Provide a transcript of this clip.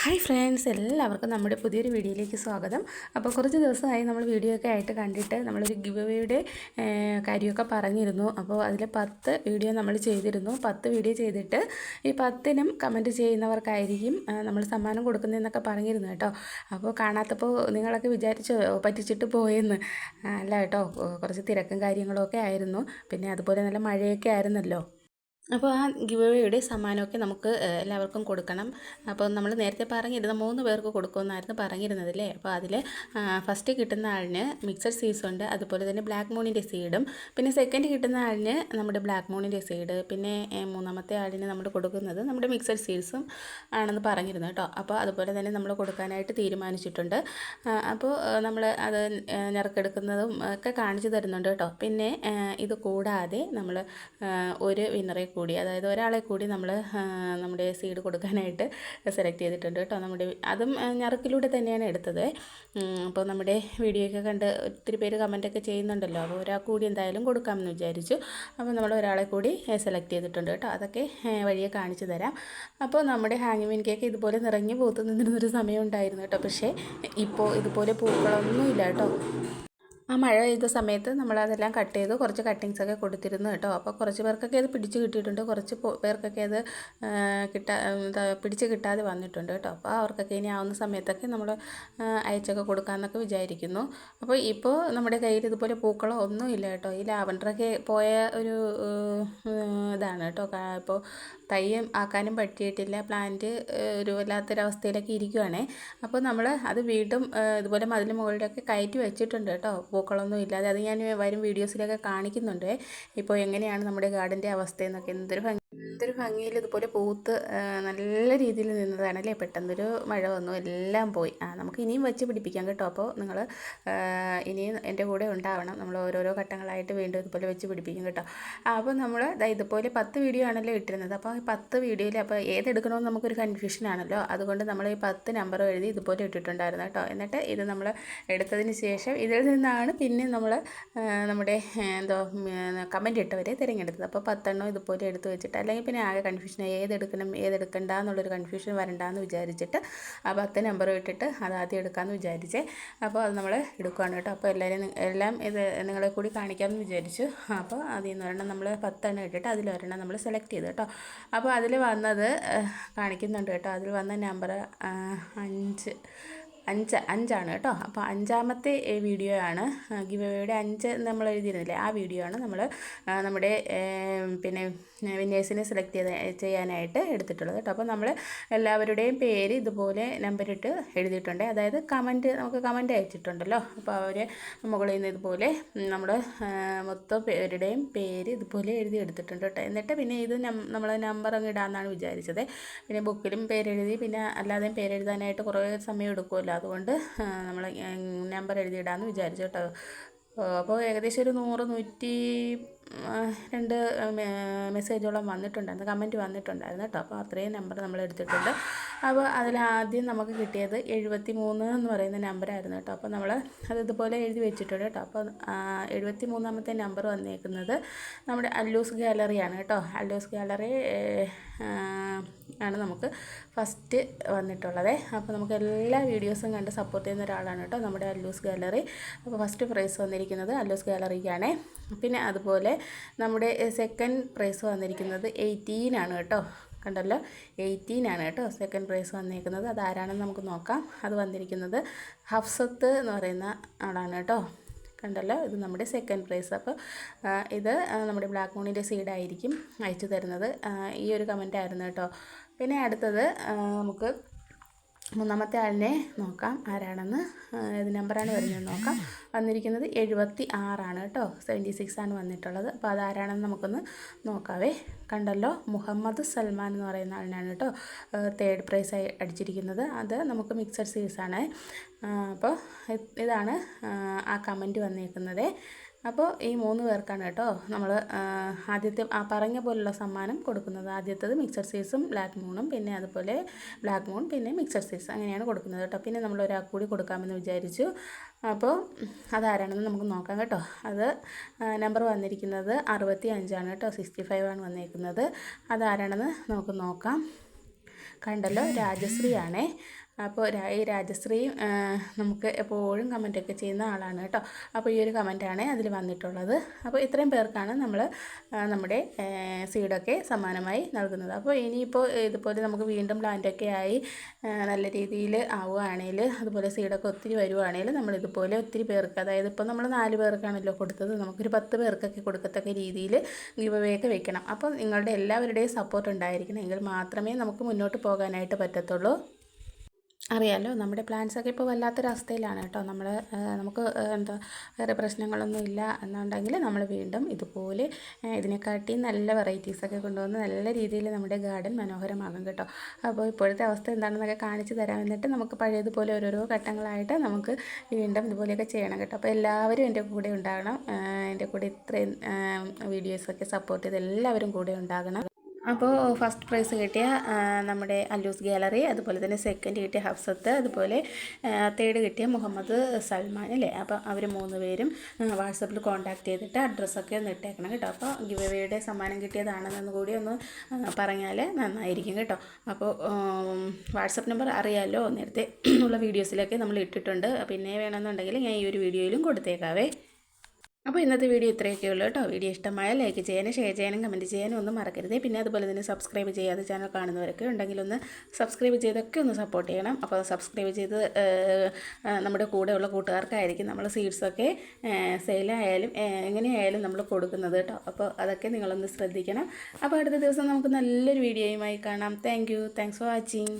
Hi friends എല്ലാവർക്കും നമ്മുടെ പുതിയൊരു വീഡിയോയിലേക്ക് സ്വാഗതം. അപ്പോൾ കുറച്ച് ദിവസമായി നമ്മൾ വീഡിയോ ഒക്കെ ആയിട്ട് കണ്ടിട്ട് നമ്മളൊരു ഗിവ് അവേയുടെ കാര്യമൊക്കെ പറഞ്ഞിരുന്നു. അപ്പോൾ അതിൽ പത്ത് വീഡിയോ നമ്മൾ ചെയ്തിരുന്നു. പത്ത് വീഡിയോ ചെയ്തിട്ട് ഈ പത്തിനും കമന്റ് ചെയ്യുന്നവർക്കായിരിക്കും നമ്മൾ സമ്മാനം കൊടുക്കുന്നതെന്നൊക്കെ പറഞ്ഞിരുന്നു കേട്ടോ. അപ്പോൾ കാണാത്തപ്പോൾ നിങ്ങളൊക്കെ വിചാരിച്ചു പറ്റിച്ചിട്ട് പോയെന്ന്. അല്ല കേട്ടോ കുറച്ച് തിരക്കും കാര്യങ്ങളൊക്കെ ആയിരുന്നു. പിന്നെ അതുപോലെ നല്ല മഴയൊക്കെ ആയിരുന്നല്ലോ. അപ്പോൾ ആ ഗിവ് അവേയുടെ സമ്മാനമൊക്കെ നമുക്ക് എല്ലാവർക്കും കൊടുക്കണം. അപ്പോൾ നമ്മൾ നേരത്തെ പറഞ്ഞിരുന്ന മൂന്ന് പേർക്ക് കൊടുക്കുമെന്നായിരുന്നു പറഞ്ഞിരുന്നത് അല്ലേ അപ്പോൾ അതിൽ ഫസ്റ്റ് കിട്ടുന്ന ആളിന് മിക്സഡ് സീസ് ഉണ്ട് അതുപോലെ തന്നെ ബ്ലാക്ക് മൂണിന്റെ സീഡും പിന്നെ സെക്കൻഡ് കിട്ടുന്ന ആളിന് നമ്മുടെ ബ്ലാക്ക് മൂണിന്റെ സീഡ് പിന്നെ മൂന്നാമത്തെ ആളിന് നമ്മൾ കൊടുക്കുന്നത് നമ്മുടെ മിക്സഡ് സീഡ്സും ആണെന്ന് പറഞ്ഞിരുന്നു കേട്ടോ. അപ്പോൾ അതുപോലെ തന്നെ നമ്മൾ കൊടുക്കാനായിട്ട് തീരുമാനിച്ചിട്ടുണ്ട്. അപ്പോൾ നമ്മൾ അത് ഞെറുക്കെടുക്കുന്നതും ഒക്കെ കാണിച്ചു തരുന്നുണ്ട് കേട്ടോ. പിന്നെ ഇത് കൂടാതെ നമ്മൾ ഒരു വിന്നറെ കൂടി അതായത് ഒരാളെ കൂടി നമ്മൾ നമ്മുടെ സീഡ് കൊടുക്കാനായിട്ട് സെലക്ട് ചെയ്തിട്ടുണ്ട് കേട്ടോ. നമ്മുടെ അതും ഞറുക്കിലൂടെ തന്നെയാണ് എടുത്തത്. അപ്പോൾ നമ്മുടെ വീഡിയോ ഒക്കെ കണ്ട് ഒത്തിരി പേര് കമന്റൊക്കെ ചെയ്യുന്നുണ്ടല്ലോ. അപ്പോൾ ഒരാൾ കൂടി എന്തായാലും കൊടുക്കാമെന്ന് വിചാരിച്ചു. അപ്പോൾ നമ്മൾ ഒരാളെ കൂടി സെലക്ട് ചെയ്തിട്ടുണ്ട് കേട്ടോ. അതൊക്കെ വഴിയെ കാണിച്ചു തരാം. അപ്പോൾ നമ്മുടെ ഹാങ്ങിമീൻ കേക്ക് ഇതുപോലെ നിറഞ്ഞു പൂത്ത് നിന്നിരുന്നൊരു സമയം ഉണ്ടായിരുന്നു കേട്ടോ. പക്ഷേ ഇപ്പോൾ ഇതുപോലെ പൂക്കളൊന്നുമില്ല കേട്ടോ. ആ മഴ പെയ്ത സമയത്ത് നമ്മളതെല്ലാം കട്ട് ചെയ്ത് കുറച്ച് കട്ടിങ്സ് ഒക്കെ കൊടുത്തിരുന്നു കേട്ടോ. അപ്പോൾ കുറച്ച് പേർക്കൊക്കെ അത് പിടിച്ച് കിട്ടിയിട്ടുണ്ട്. കുറച്ച് പേർക്കൊക്കെ അത് കിട്ടാ പിടിച്ച് കിട്ടാതെ വന്നിട്ടുണ്ട് കേട്ടോ. അപ്പോൾ അവർക്കൊക്കെ ഇനി ആവുന്ന സമയത്തൊക്കെ നമ്മൾ അയച്ചൊക്കെ കൊടുക്കാമെന്നൊക്കെ വിചാരിക്കുന്നു. അപ്പോൾ ഇപ്പോൾ നമ്മുടെ കയ്യിൽ ഇതുപോലെ പൂക്കളോ ഒന്നും ഇല്ല കേട്ടോ. ഈ ലാവൻഡറൊക്കെ പോയ ഒരു ഇതാണ് കേട്ടോ. ഇപ്പോൾ തയ്യം ആക്കാനും പറ്റിയിട്ടില്ല. പ്ലാന്റ് ഒരു വല്ലാത്തൊരവസ്ഥയിലൊക്കെ ഇരിക്കുവാണേ. അപ്പോൾ നമ്മൾ അത് വീണ്ടും ഇതുപോലെ മതിൽ മുകളിലൊക്കെ കയറ്റി വെച്ചിട്ടുണ്ട് കേട്ടോ. പൂക്കളൊന്നും ഇല്ലാതെ അത് ഞാൻ വരും വീഡിയോസിലൊക്കെ കാണിക്കുന്നുണ്ട്. ഇപ്പോൾ എങ്ങനെയാണ് നമ്മുടെ ഗാർഡന്റെ അവസ്ഥയെന്നൊക്കെ എന്തൊരു ഭംഗി എന്തൊരു ഭംഗിയിൽ ഇതുപോലെ പൂത്ത് നല്ല രീതിയിൽ നിന്നതാണ് അല്ലേ പെട്ടെന്നൊരു മഴ വന്നു എല്ലാം പോയി. ആ നമുക്ക് ഇനിയും വെച്ച് പിടിപ്പിക്കാം കേട്ടോ. അപ്പോൾ നിങ്ങൾ ഇനിയും എന്റെ കൂടെ ഉണ്ടാവണം. നമ്മൾ ഓരോരോ ഘട്ടങ്ങളായിട്ട് വീണ്ടും ഇതുപോലെ വെച്ച് പിടിപ്പിക്കും കേട്ടോ. അപ്പോൾ നമ്മൾ ഇതുപോലെ പത്ത് വീഡിയോ ആണല്ലോ ഇട്ടിരുന്നത്. അപ്പോൾ ഈ പത്ത് വീഡിയോയിൽ അപ്പോൾ ഏതെടുക്കണമെന്ന് നമുക്കൊരു കൺഫ്യൂഷൻ ആണല്ലോ. അതുകൊണ്ട് നമ്മൾ ഈ പത്ത് നമ്പർ എഴുതി ഇതുപോലെ ഇട്ടിട്ടുണ്ടായിരുന്നു കേട്ടോ. എന്നിട്ട് ഇത് നമ്മൾ എടുത്തതിന് ശേഷം ഇതിൽ നിന്നാണ് പിന്നെ നമ്മൾ നമ്മുടെ എന്തോ കമന്റ് ഇട്ടവരെ തിരഞ്ഞെടുത്തത്. അപ്പോൾ പത്തെണ്ണം ഇതുപോലെ എടുത്ത് വെച്ചിട്ട് അല്ലെങ്കിൽ പിന്നെ ആകെ കൺഫ്യൂഷനായി ഏതെടുക്കണം ഏതെടുക്കണ്ട എന്നുള്ളൊരു കൺഫ്യൂഷൻ വരണ്ടെന്ന് വിചാരിച്ചിട്ട് ആ പത്ത് നമ്പർ ഇട്ടിട്ട് അത് ആദ്യം എടുക്കാമെന്ന് വിചാരിച്ചേ. അപ്പോൾ അത് നമ്മൾ എടുക്കുകയാണ് കേട്ടോ. അപ്പോൾ എല്ലാവരും എല്ലാം ഇത് നിങ്ങളെ കൂടി കാണിക്കാമെന്ന് വിചാരിച്ചു. അപ്പോൾ അതിൽ നിന്ന് ഒരെണ്ണം നമ്മൾ പത്തെണ്ണം ഇട്ടിട്ട് അതിൽ അതിലൊരെണ്ണം നമ്മൾ സെലക്ട് ചെയ്തു കേട്ടോ. അപ്പോൾ അതിൽ വന്നത് കാണിക്കുന്നുണ്ട് കേട്ടോ. അതിൽ വന്ന നമ്പർ അഞ്ച് അഞ്ച് അഞ്ചാണ് കേട്ടോ. അപ്പോൾ അഞ്ചാമത്തെ വീഡിയോ ആണ്. ഗിവ് അഞ്ച് നമ്മൾ എഴുതിയിരുന്നില്ലേ? ആ വീഡിയോ ആണ് നമ്മൾ നമ്മുടെ പിന്നെ വിന്നേഴ്സിനെ സെലക്ട് ചെയ്ത് ചെയ്യാനായിട്ട് എടുത്തിട്ടുള്ളത് കേട്ടോ. അപ്പോൾ നമ്മൾ എല്ലാവരുടെയും പേര് ഇതുപോലെ നമ്പറിട്ട് എഴുതിയിട്ടുണ്ട്. അതായത് കമന്റ് നമുക്ക് കമന്റ് അയച്ചിട്ടുണ്ടല്ലോ. അപ്പോൾ അവർ മുകളിൽ നിന്ന് ഇതുപോലെ നമ്മൾ മൊത്തം പേരുടെയും പേര് ഇതുപോലെ എഴുതി എടുത്തിട്ടുണ്ട് കേട്ടോ. എന്നിട്ട് പിന്നെ ഇത് നമ്മൾ നമ്പർ അങ്ങ് ഇടാമെന്നാണ് വിചാരിച്ചത്. പിന്നെ ബുക്കിലും പേരെഴുതി പിന്നെ അല്ലാതെയും പേരെഴുതാനായിട്ട് കുറേ സമയം എടുക്കുമല്ലോ അതുകൊണ്ട് നമ്മൾ നമ്പർ എഴുതി എഴുതിയിടാമെന്ന് വിചാരിച്ചു കേട്ടോ. അപ്പോൾ ഏകദേശം ഒരു നൂറ് നൂറ്റി രണ്ട് മെസ്സേജോളം വന്നിട്ടുണ്ടായിരുന്നു കമന്റ് വന്നിട്ടുണ്ടായിരുന്നു കേട്ടോ. അപ്പോൾ അത്രയും നമ്പർ നമ്മൾ എടുത്തിട്ടുണ്ട്. അപ്പോൾ അതിൽ ആദ്യം നമുക്ക് കിട്ടിയത് എഴുപത്തി മൂന്ന് എന്ന് പറയുന്ന നമ്പറായിരുന്നു കേട്ടോ. അപ്പോൾ നമ്മൾ അത് ഇതുപോലെ എഴുതി വെച്ചിട്ടുണ്ട് കേട്ടോ. അപ്പോൾ എഴുപത്തി മൂന്നാമത്തെ നമ്പർ വന്നേക്കുന്നത് നമ്മുടെ അല്ലൂസ് ഗാലറിയാണ് കേട്ടോ. അല്ലൂസ് ഗാലറി ആണ് നമുക്ക് ഫസ്റ്റ് വന്നിട്ടുള്ളത്. അപ്പോൾ നമുക്ക് എല്ലാ വീഡിയോസും കണ്ട് സപ്പോർട്ട് ചെയ്യുന്ന ഒരാളാണ് കേട്ടോ നമ്മുടെ അല്ലൂസ് ഗാലറി. അപ്പോൾ ഫസ്റ്റ് പ്രൈസ് വന്നിരിക്കുന്നത് അല്ലൂസ് ഗാലറിക്കാണ്. പിന്നെ അതുപോലെ നമ്മുടെ സെക്കൻഡ് പ്രൈസ് വന്നിരിക്കുന്നത് എയ്റ്റീൻ ആണ് കേട്ടോ. കണ്ടല്ലോ? എയ്റ്റീൻ ആണ് കേട്ടോ സെക്കൻഡ് പ്രൈസ് വന്നിരിക്കുന്നത്. അത് ആരാണെന്ന് നമുക്ക് നോക്കാം. അത് വന്നിരിക്കുന്നത് ഹഫ്സത്ത് എന്ന് പറയുന്ന ആളാണ് കേട്ടോ. കണ്ടല്ലോ? ഇത് നമ്മുടെ സെക്കൻഡ് പ്രൈസ് അപ്പോൾ ഇത് നമ്മുടെ ബ്ലാക്ക് മൂണിന്റെ സീഡായിരിക്കും അയച്ചു തരുന്നത്. ഈ ഒരു കമന്റ് ആയിരുന്നു കേട്ടോ. പിന്നെ അടുത്തത് നമുക്ക് മൂന്നാമത്തെ ആളിനെ നോക്കാം. ആരാണെന്ന്? ഏത് നമ്പറാണ് വരുന്നത്. നോക്കാം. വന്നിരിക്കുന്നത് എഴുപത്തി ആറാണ് കേട്ടോ. സെവന്റി സിക്സ് ആണ് വന്നിട്ടുള്ളത്. അപ്പോൾ അതാരാണെന്ന് നമുക്കൊന്ന് നോക്കാവേ. കണ്ടല്ലോ മുഹമ്മദ് സൽമാൻ എന്ന് പറയുന്ന ആളിനാണ് കേട്ടോ തേർഡ് പ്രൈസ് അടിച്ചിരിക്കുന്നത്. അത് നമുക്ക് മിക്സഡ് സീരീസാണ് അപ്പോൾ ഇതാണ് ആ കമന്റ് വന്നേക്കുന്നത്. അപ്പോൾ ഈ മൂന്ന് പേർക്കാണ് കേട്ടോ നമ്മൾ ആദ്യത്തെ ആ പറഞ്ഞ പോലുള്ള സമ്മാനം കൊടുക്കുന്നത്. ആദ്യത്തത് മിക്സർ സീസും ബ്ലാക്ക് മൂണും പിന്നെ അതുപോലെ ബ്ലാക്ക് മൂൺ പിന്നെ മിക്സർ സീസ് അങ്ങനെയാണ് കൊടുക്കുന്നത് കേട്ടോ. പിന്നെ നമ്മൾ ഒരാൾ കൂടി കൊടുക്കാമെന്ന് വിചാരിച്ചു. അപ്പോൾ അതാരാണെന്ന് നമുക്ക് നോക്കാം കേട്ടോ. അത് നമ്പർ വന്നിരിക്കുന്നത് അറുപത്തി അഞ്ചാണ് കേട്ടോ. സിക്സ്റ്റി ഫൈവ് ആണ് വന്നിരിക്കുന്നത് അതാരാണെന്ന് നമുക്ക് നോക്കാം. കണ്ടല്ലോ രാജശ്രീയാണേ. അപ്പോൾ ഈ രാജശ്രീയും നമുക്ക് എപ്പോഴും കമന്റൊക്കെ ചെയ്യുന്ന ആളാണ് കേട്ടോ. അപ്പോൾ ഈ ഒരു കമന്റാണ് അതിൽ വന്നിട്ടുള്ളത്. അപ്പോൾ ഇത്രയും പേർക്കാണ് നമ്മൾ നമ്മുടെ സീഡൊക്കെ സമ്മാനമായി നൽകുന്നത്. അപ്പോൾ ഇനിയിപ്പോൾ ഇതുപോലെ നമുക്ക് വീണ്ടും പ്ലാന്റൊക്കെ ആയി നല്ല രീതിയിൽ ആവുകയാണെങ്കിൽ അതുപോലെ സീഡൊക്കെ ഒത്തിരി വരുവാണെങ്കിൽ നമ്മൾ ഇതുപോലെ ഒത്തിരി പേർക്ക് അതായത് ഇപ്പോൾ നമ്മൾ നാല് പേർക്കാണല്ലോ കൊടുത്തത് നമുക്കൊരു പത്ത് പേർക്കൊക്കെ കൊടുക്കത്തക്ക രീതിയിൽ ഗിവ് വെക്കണം. അപ്പോൾ നിങ്ങളുടെ എല്ലാവരുടെയും സപ്പോർട്ട് ഉണ്ടായിരിക്കണം. എങ്കിൽ മാത്രമേ നമുക്ക് മുന്നോട്ട് പോകാനായിട്ട് പറ്റത്തുള്ളൂ. അറിയാലോ നമ്മുടെ പ്ലാൻസൊക്കെ ഇപ്പോൾ വല്ലാത്തൊരവസ്ഥയിലാണ് കേട്ടോ. നമ്മൾ നമുക്ക് എന്താ വേറെ പ്രശ്നങ്ങളൊന്നും ഇല്ല എന്നുണ്ടെങ്കിൽ നമ്മൾ വീണ്ടും ഇതുപോലെ ഇതിനെക്കാട്ടി നല്ല വെറൈറ്റീസൊക്കെ കൊണ്ടുവന്ന് നല്ല രീതിയിൽ നമ്മുടെ ഗാർഡൻ മനോഹരമാകും കേട്ടോ. അപ്പോൾ ഇപ്പോഴത്തെ അവസ്ഥ എന്താണെന്നൊക്കെ കാണിച്ചു തരാം. എന്നിട്ട് നമുക്ക് പഴയതുപോലെ ഓരോരോ ഘട്ടങ്ങളായിട്ട് നമുക്ക് വീണ്ടും ഇതുപോലെയൊക്കെ ചെയ്യണം കേട്ടോ. അപ്പോൾ എല്ലാവരും എന്റെ കൂടെ ഉണ്ടാകണം. എന്റെ കൂടെ ഇത്രയും വീഡിയോസൊക്കെ സപ്പോർട്ട് ചെയ്ത് എല്ലാവരും കൂടെ ഉണ്ടാകണം. അപ്പോൾ ഫസ്റ്റ് പ്രൈസ് കിട്ടിയ നമ്മുടെ അല്ലൂസ് ഗാലറി അതുപോലെ തന്നെ സെക്കൻഡ് കിട്ടിയ ഹഫ്സത്ത് അതുപോലെ തേർഡ് കിട്ടിയ മുഹമ്മദ് സൽമാൻ അല്ലേ? അപ്പോൾ അവർ മൂന്ന് പേരും വാട്സപ്പിൽ കോൺടാക്ട് ചെയ്തിട്ട് അഡ്രസ്സൊക്കെ ഒന്ന് ഇട്ടേക്കണം കേട്ടോ. അപ്പോൾ ഗിവ് അവേയുടെ സമ്മാനം കിട്ടിയതാണെന്ന് കൂടി ഒന്ന് പറഞ്ഞാൽ നന്നായിരിക്കും കേട്ടോ. അപ്പോൾ വാട്സപ്പ് നമ്പർ അറിയാമല്ലോ നേരത്തെ ഉള്ള വീഡിയോസിലൊക്കെ നമ്മൾ ഇട്ടിട്ടുണ്ട്. പിന്നെ വേണമെന്നുണ്ടെങ്കിൽ ഞാൻ ഈ ഒരു വീഡിയോയിലും കൊടുത്തേക്കാവേ. അപ്പോൾ ഇന്നത്തെ വീഡിയോ ഇത്രയൊക്കെ ഉള്ളൂ കേട്ടോ. വീഡിയോ ഇഷ്ടമായ ലൈക്ക് ചെയ്യാനും ഷെയർ ചെയ്യാനും കമന്റ് ചെയ്യാനും ഒന്നും മറക്കരുത്. പിന്നെ അതുപോലെ തന്നെ സബ്സ്ക്രൈബ് ചെയ്യാതെ ചാനൽ കാണുന്നവരൊക്കെ ഉണ്ടെങ്കിൽ ഒന്ന് സബ്സ്ക്രൈബ് ചെയ്തൊക്കെ ഒന്ന് സപ്പോർട്ട് ചെയ്യണം. അപ്പോൾ സബ്സ്ക്രൈബ് ചെയ്ത് നമ്മുടെ കൂടെയുള്ള കൂട്ടുകാർക്കായിരിക്കും നമ്മൾ സീഡ്സൊക്കെ സെയിലായാലും എങ്ങനെയായാലും നമ്മൾ കൊടുക്കുന്നത് കേട്ടോ. അപ്പോൾ അതൊക്കെ നിങ്ങളൊന്ന് ശ്രദ്ധിക്കണം. അപ്പോൾ അടുത്ത ദിവസം നമുക്ക് നല്ലൊരു വീഡിയോയുമായി കാണാം. Thank you thanks for watching